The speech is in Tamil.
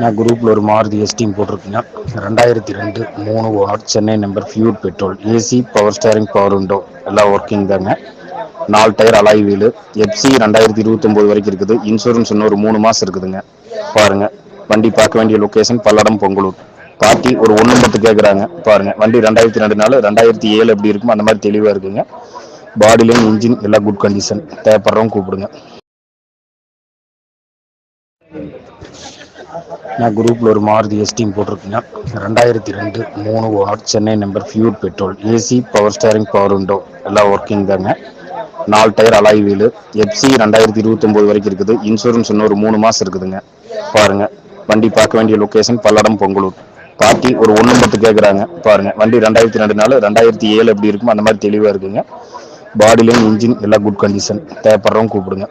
நான் குரூப்பில் ஒரு மாருதி எஸ்டீம் போட்டிருக்கீங்க ரெண்டாயிரத்தி ரெண்டு மூணு owner Chennai number ஃபியூட் petrol AC power steering power window எல்லாம் ஒர்க்கிங் தாங்க. நாலு டயர் அலாய் வீலு எஃப்சி ரெண்டாயிரத்தி இருபத்தொம்போது வரைக்கும் இருக்குது. இன்சூரன்ஸ் இன்னொரு மூணு மாதம் இருக்குதுங்க. பாருங்கள் வண்டி பார்க்க வேண்டிய லொக்கேஷன் பல்லடம் பொங்கலூர். பார்ட்டி ஒரு ஒன்று மட்டும் கேட்குறாங்க பாருங்கள் வண்டி ரெண்டாயிரத்தி ரெண்டு நாள் ரெண்டாயிரத்தி ஏழு எப்படி இருக்குமோ அந்த மாதிரி தெளிவாக இருக்குங்க. பாடிலையும் இன்ஜின் எல்லாம் குட் கண்டிஷன் தேவைப்படுறவங்க கூப்பிடுங்க. நான் குரூப்பில் ஒரு மாருதி எஸ்டீம் போட்டிருக்கீங்க ரெண்டாயிரத்தி ரெண்டு மூணு owner Chennai number ஃபியூட் petrol AC power steering power window எல்லாம் ஒர்க்கிங் தாங்க. நாலு டயர் அலாய் வீலு எஃப்சி ரெண்டாயிரத்தி இருபத்தொம்போது வரைக்கும் இருக்குது. இன்சூரன்ஸ் இன்னொரு மூணு மாதம் இருக்குதுங்க. பாருங்கள் வண்டி பார்க்க வேண்டிய லொக்கேஷன் பல்லடம் பொங்கலூர். பார்ட்டி ஒரு ஒன்று பத்து கேட்குறாங்க பாருங்கள் வண்டி ரெண்டாயிரத்தி ரெண்டு நாள் ரெண்டாயிரத்தி ஏழு எப்படி இருக்குமோ அந்த மாதிரி தெளிவாக இருக்குங்க. பாடிலையும் இன்ஜின் எல்லாம் குட் கண்டிஷன் தேவைப்படுறவங்க கூப்பிடுங்க.